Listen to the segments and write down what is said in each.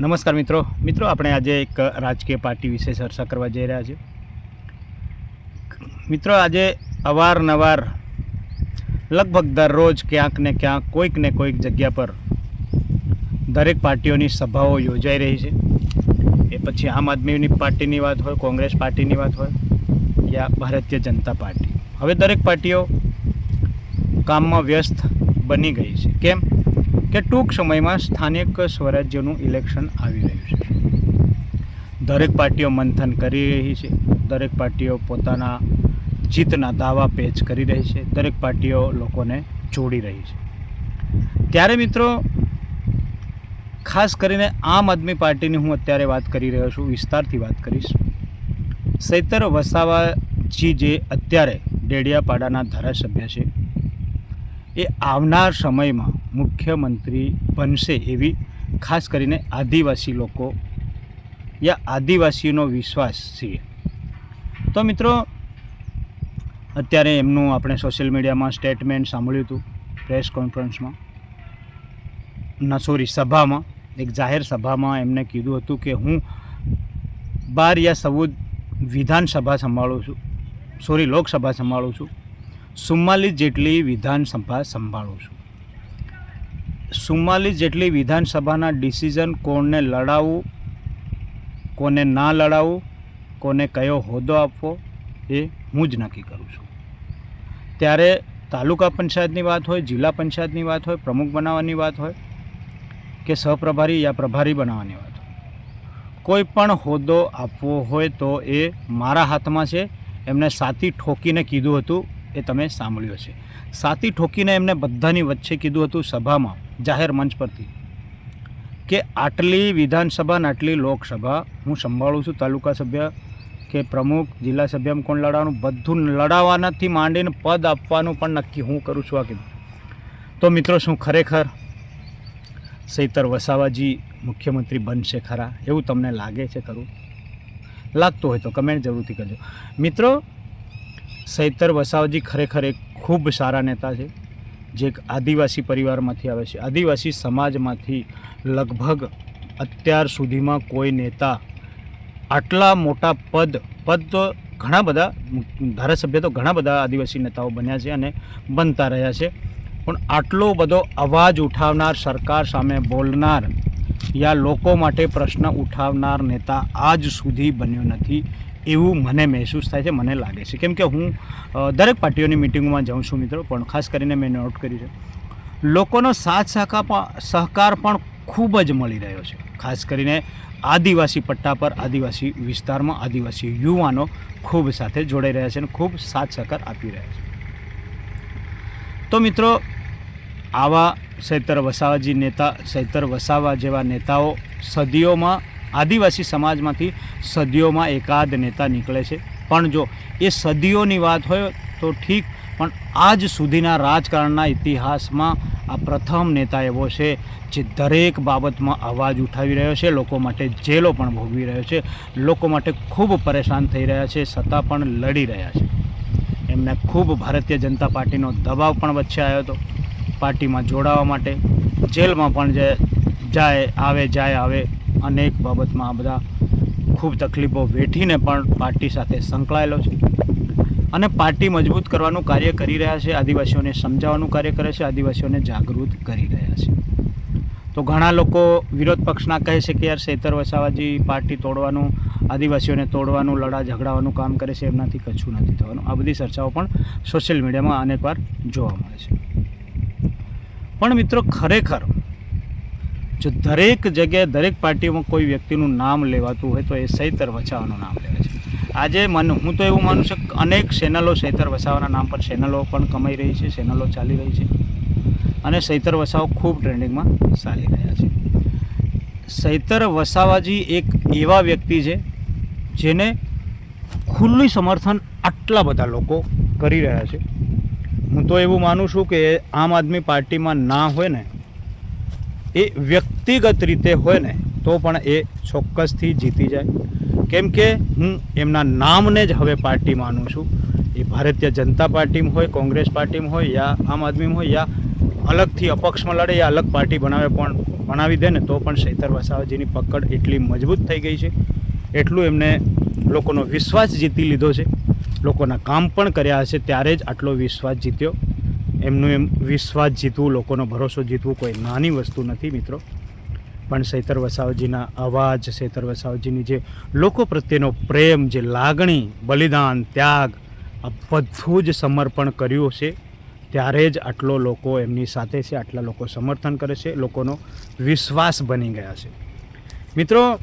નમસ્કાર મિત્રો. મિત્રો, આપણે આજે એક રાજકીય પાર્ટી વિશે ચર્ચા કરવા જઈ રહ્યા છીએ. મિત્રો, આજે અવારનવાર લગભગ દરરોજ ક્યાંક ને ક્યાંક, કોઈક ને કોઈક જગ્યા પર દરેક પાર્ટીઓની સભાઓ યોજાઈ રહી છે. એ પછી આમ આદમીની પાર્ટીની વાત હોય, કોંગ્રેસ પાર્ટીની વાત હોય યા ભારતીય જનતા પાર્ટી. હવે દરેક પાર્ટીઓ કામમાં વ્યસ્ત બની ગઈ છે. કેમ? કે ટૂંક સમયમાં સ્થાનિક સ્વરાજ્યનું ઇલેક્શન આવી રહ્યું છે. દરેક પાર્ટીઓ મંથન કરી રહી છે. દરેક પાર્ટીઓ પોતાના જીતના દાવા પેચ કરી રહી છે. દરેક પાર્ટીઓ લોકોને જોડી રહી છે. ત્યારે મિત્રો, ખાસ કરીને આમ આદમી પાર્ટીની હું અત્યારે વાત કરી રહ્યો છું, વિસ્તારથી વાત કરીશ. સૈતર વસાવાજી જે અત્યારે ડેડિયાપાડાના ધારાસભ્ય છે, એ આવનાર સમયમાં મુખ્યમંત્રી બનશે એવી ખાસ કરીને આદિવાસી લોકો યા આદિવાસીનો વિશ્વાસ છે. તો મિત્રો, અત્યારે એમનું આપણે સોશિયલ મીડિયામાં સ્ટેટમેન્ટ સાંભળ્યું હતું પ્રેસ કોન્ફરન્સમાં ના સોરી સભામાં, એક જાહેર સભામાં એમને કીધું હતું કે હું બાર યા સૌદ વિધાનસભા સંભાળું છું સોરી લોકસભા સંભાળું છું. ચુમ્માલીસ જેટલી વિધાનસભા સંભાળું છું. ચુમ્માલીસ જેટલી વિધાનસભાના ડિસિઝન કોણને લડાવવું, કોને ના લડાવવું, કોને કયો હોદ્દો આપવો એ હું જ નક્કી કરું છું. ત્યારે તાલુકા પંચાયતની વાત હોય, જિલ્લા પંચાયતની વાત હોય, પ્રમુખ બનાવવાની વાત હોય કે સહપ્રભારી યા પ્રભારી બનાવવાની વાત હોય. કોઈ પણ હોદ્દો આપવો હોય તો એ મારા હાથમાં છે. એમને સાથી ઠોકીને કીધું હતું એ તમે સાંભળ્યું છે સાથી ઠોકીને એમને બધાની વચ્ચે કીધું હતું સભામાં જાહેર મંચ પરથી કે આટલી વિધાનસભા ને આટલી લોકસભા હું સંભાળું છું તાલુકા સભ્ય કે પ્રમુખ, જિલ્લા સભ્યમાં કોણ લડાવવાનું? બધું લડાવવાનાથી માંડીને પદ આપવાનું પણ નક્કી હું કરું છું આ કીધું. તો મિત્રો શું ખરેખર સૈતર વસાવાજી મુખ્યમંત્રી બનશે ખરા? એવું તમને લાગે છે ખરું? લાગતું હોય તો કમેન્ટ જરૂરથી કરજો. મિત્રો, સૈતર વસાવાજી ખરેખર એક ખૂબ સારા નેતા છે. જે એક આદિવાસી પરિવારમાંથી આવે છે. આદિવાસી સમાજમાંથી લગભગ અત્યાર સુધીમાં કોઈ નેતા આટલા મોટા પદ પદ તો ઘણા બધા, ધારાસભ્ય તો ઘણા બધા આદિવાસી નેતાઓ બન્યા છે અને બનતા રહ્યા છે. પણ આટલો બધો અવાજ ઉઠાવનાર સરકાર સામે બોલનાર યા લોકો માટે પ્રશ્ન ઉઠાવનાર નેતા આજ સુધી બન્યો નથી. એવું મને મહેસૂસ થાય છે, મને લાગે છે. કેમ કે હું દરેક પાર્ટીઓની મિટિંગમાં જાઉં છું મિત્રો, પણ ખાસ કરીને મેં નોટ કર્યું છે. લોકોનો સાથ સહકાર પણ ખૂબ જ મળી રહ્યો છે. ખાસ કરીને આદિવાસી પટ્ટા પર, આદિવાસી વિસ્તારમાં આદિવાસી યુવાનો ખૂબ સાથે જોડાઈ રહ્યા છે અને ખૂબ સાથ સહકાર આપી રહ્યા છે. તો મિત્રો, આવા સૈતર વસાવાજી નેતા સૈતર વસાવા જેવા નેતાઓ સદીઓમાં આદિવાસી સમાજમાંથી સદીઓમાં એકાદ નેતા નીકળે છે. પણ જો એ સદીઓની વાત હોય તો ઠીક, પણ આજ સુધીના રાજકારણના ઇતિહાસમાં આ પ્રથમ નેતા એવો છે જે દરેક બાબતમાં અવાજ ઉઠાવી રહ્યો છે, લોકો માટે જેલો પણ ભોગવી રહ્યો છે, લોકો માટે ખૂબ પરેશાન થઈ રહ્યા છે, સત્તા પણ લડી રહ્યા છે. એમને ખૂબ ભારતીય જનતા પાર્ટીનો દબાવ પણ વચ્ચે આવ્યો હતો. પાર્ટીમાં જોડાવા માટે જેલમાં પણ જાય, આવે જાય, આવે અનેક બાબતમાં આ બધા ખૂબ તકલીફો વેઠીને પણ પાર્ટી સાથે સંકળાયેલો છે. અને પાર્ટી મજબૂત કરવાનું કાર્ય કરી રહ્યા છે, આદિવાસીઓને સમજાવવાનું કાર્ય કરે છે, આદિવાસીઓને જાગૃત કરી રહ્યા છે. તો ઘણા લોકો વિરોધ પક્ષના કહે છે કે યાર શેતર વસાવાજી પાર્ટી તોડવાનું, આદિવાસીઓને તોડવાનું, લડા ઝઘડાવાનું કામ કરે છે, એમનાથી કશું નથી થવાનું. આ બધી ચર્ચાઓ પણ સોશિયલ મીડિયામાં અનેકવાર જોવા મળે છે. પણ મિત્રો, ખરેખર જો દરેક જગ્યાએ દરેક પાર્ટીમાં કોઈ વ્યક્તિનું નામ લેવાતું હોય તો એ સૈતર વસાવાનું નામ લેવાય છે. આજે મન, હું તો એવું માનું છું કે અનેક ચેનલો સૈતર વસાવાના નામ પર ચેનલો પણ કમાઈ રહી છે, ચેનલો ચાલી રહી છે. અને સૈતર વસાવો ખૂબ ટ્રેન્ડિંગમાં ચાલી રહ્યા છે. સૈતર વસાવાજી એક એવા વ્યક્તિ છે જેને ખુલ્લું સમર્થન આટલા બધા લોકો કરી રહ્યા છે. હું તો એવું માનું છું કે આમ આદમી પાર્ટીમાં ના હોય ને એ વ્યક્તિગત રીતે હોય ને, તો પણ એ ચોક્કસથી જીતી જાય. કેમ કે હું એમના નામને જ હવે પાર્ટી માનું છું. એ ભારતીય જનતા પાર્ટીમાં હોય, કોંગ્રેસ પાર્ટીમાં હોય, યા આમ આદમીમાં હોય, યા અલગથી અપક્ષમાં લડે, યા અલગ પાર્ટી બનાવે, પણ ભણાવી દે ને, તો પણ શૈતર વસાવાજીની પકડ એટલી મજબૂત થઈ ગઈ છે. એટલું એમને લોકોનો વિશ્વાસ જીતી લીધો છે. લોકોના કામ પણ કર્યા હશે, ત્યારે જ આટલો વિશ્વાસ જીત્યો. એમનું એમ વિશ્વાસ જીતવું, લોકોનો ભરોસો જીતવું કોઈ નાની વસ્તુ નથી મિત્રો. પણ સૈતર વસાવજીના અવાજ સૈતર વસાવજીની જે લોકો પ્રત્યેનો પ્રેમ, જે લાગણી, બલિદાન, ત્યાગ, આ બધું જ સમર્પણ કર્યું છે ત્યારે જ આટલો લોકો એમની સાથે છે, આટલા લોકો સમર્થન કરે છે, લોકોનો વિશ્વાસ બની ગયા છે. મિત્રો,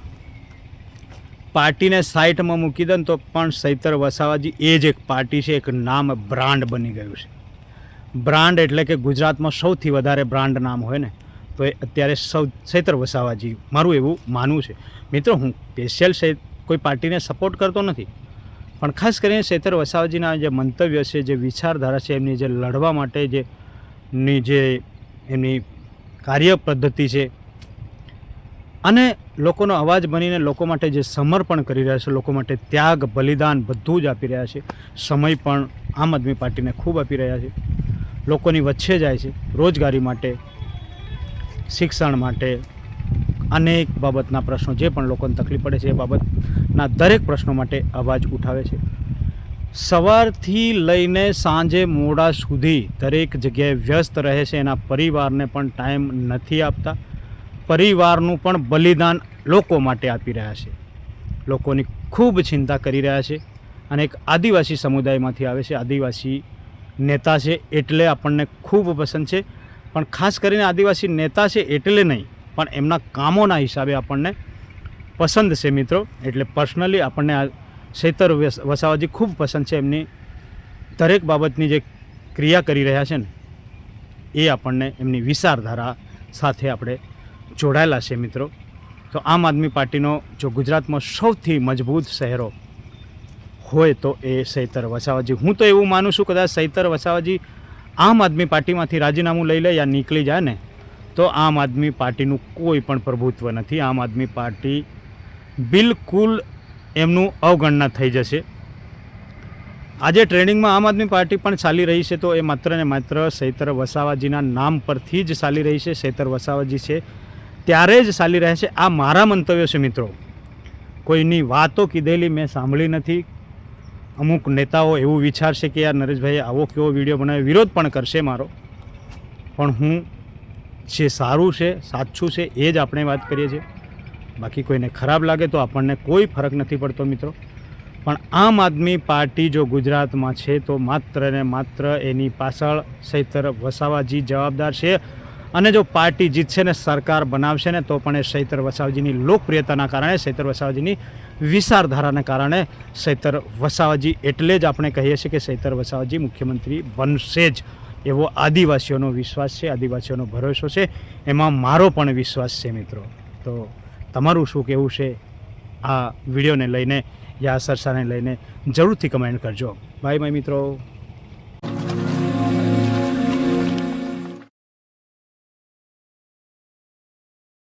પાર્ટીને સાઈટમાં મૂકી દે તો પણ સૈતર વસાવાજી એ જ એક પાર્ટી છે, એક નામ બ્રાન્ડ બની ગયું છે. બ્રાન્ડ એટલે કે ગુજરાતમાં સૌથી વધારે બ્રાન્ડ નામ હોય ને, તો એ અત્યારે સૌ સૈતર વસાવાજી મારું એવું માનવું છે. મિત્રો, હું સ્પેશિયલ કોઈ પાર્ટીને સપોર્ટ કરતો નથી, પણ ખાસ કરીને સૈતર વસાવાજીના જે મંતવ્ય છે, જે વિચારધારા છે, એમની જે લડવા માટે જે, ની જે એમની કાર્ય પદ્ધતિ છે, અને લોકોનો અવાજ બનીને લોકો માટે જે સમર્પણ કરી રહ્યા છે, લોકો માટે ત્યાગ, બલિદાન બધું જ આપી રહ્યા છે. સમય પણ આમ આદમી પાર્ટીને ખૂબ આપી રહ્યા છે. લોકોની વચ્ચે જાય છે રોજગારી માટે, શિક્ષણ માટે, અનેક બાબતના પ્રશ્નો, જે પણ લોકોને તકલીફ પડે છે એ બાબતના દરેક પ્રશ્નો માટે અવાજ ઉઠાવે છે. સવારથી લઈને સાંજે મોડા સુધી દરેક જગ્યાએ વ્યસ્ત રહે છે, એના પરિવારને પણ ટાઈમ નથી આપતા. પરિવારનું પણ બલિદાન લોકો માટે આપી રહ્યા છે. લોકોની ખૂબ ચિંતા કરી રહ્યા છે અને એક આદિવાસી સમુદાયમાંથી આવે છે. આદિવાસી નેતા છે એટલે આપણને ખૂબ પસંદ છે. પણ ખાસ કરીને આદિવાસી નેતા છે એટલે નહીં, પણ એમના કામોના હિસાબે આપણને પસંદ છે મિત્રો. એટલે પર્સનલી આપણને આ વસ- વસાવાજી ખૂબ પસંદ છે. એમની દરેક બાબતની જે ક્રિયા કરી રહ્યા છે ને, એ આપણને એમની વિચારધારા સાથે આપણે જોડાયેલા છે મિત્રો. તો આમ આદમી પાર્ટીનો, જો ગુજરાતમાં સૌથી મજબૂત શહેરો હોય તો એ સૈતર વસાવાજી. હું તો એવું માનું છું કદાચ સૈતર વસાવાજી આમ આદમી પાર્ટીમાંથી રાજીનામું લઈ લે યા નીકળી જાય ને, તો આમ આદમી પાર્ટીનું કોઈ પણ પ્રભુત્વ નથી. આમ આદમી પાર્ટી બિલકુલ એમનું અવગણના થઈ જશે. આજે ટ્રેનિંગમાં આમ આદમી પાર્ટી પણ ચાલી રહી છે, તો એ માત્ર ને માત્ર સૈતર વસાવાજીના નામ પરથી જ ચાલી રહી છે. સૈતર વસાવાજી છે, ત્યારે જ ચાલી રહે છે. આ મારા મંતવ્યો છે મિત્રો. કોઈની વાતો કીધેલી મેં સાંભળી નથી. અમુક નેતાઓ એવું વિચારશે કે યાર નરેશભાઈએ આવો કેવો વીડિયો બનાવ્યો, વિરોધ પણ કરશે મારો. પણ હું જે સારું છે, સાચું છે, એ જ આપણે વાત કરીએ છીએ. બાકી કોઈને ખરાબ લાગે તો આપણને કોઈ ફરક નથી પડતો મિત્રો. પણ આમ આદમી પાર્ટી જો ગુજરાતમાં છે, તો માત્ર ને માત્ર એની પાછળ સૈતર વસાવાજી જવાબદાર છે. અને જો પાર્ટી જીતશે ને સરકાર બનાવશે ને, તો પણ એ સૈતર વસાવજીની લોકપ્રિયતાના કારણે સૈતર વસાવજીની વિચારધારાને કારણે સૈતર વસાવજી એટલે જ આપણે કહીએ છીએ કે સૈતર વસાવજી મુખ્યમંત્રી બનશે જ. એવો આદિવાસીઓનો વિશ્વાસ છે, આદિવાસીઓનો ભરોસો છે, એમાં મારો પણ વિશ્વાસ છે મિત્રો. તો તમારું શું કહેવું છે? આ વિડીયોને લઈને યા સરસાને લઈને જરૂરથી કમેન્ટ કરજો. બાય બાય મિત્રો.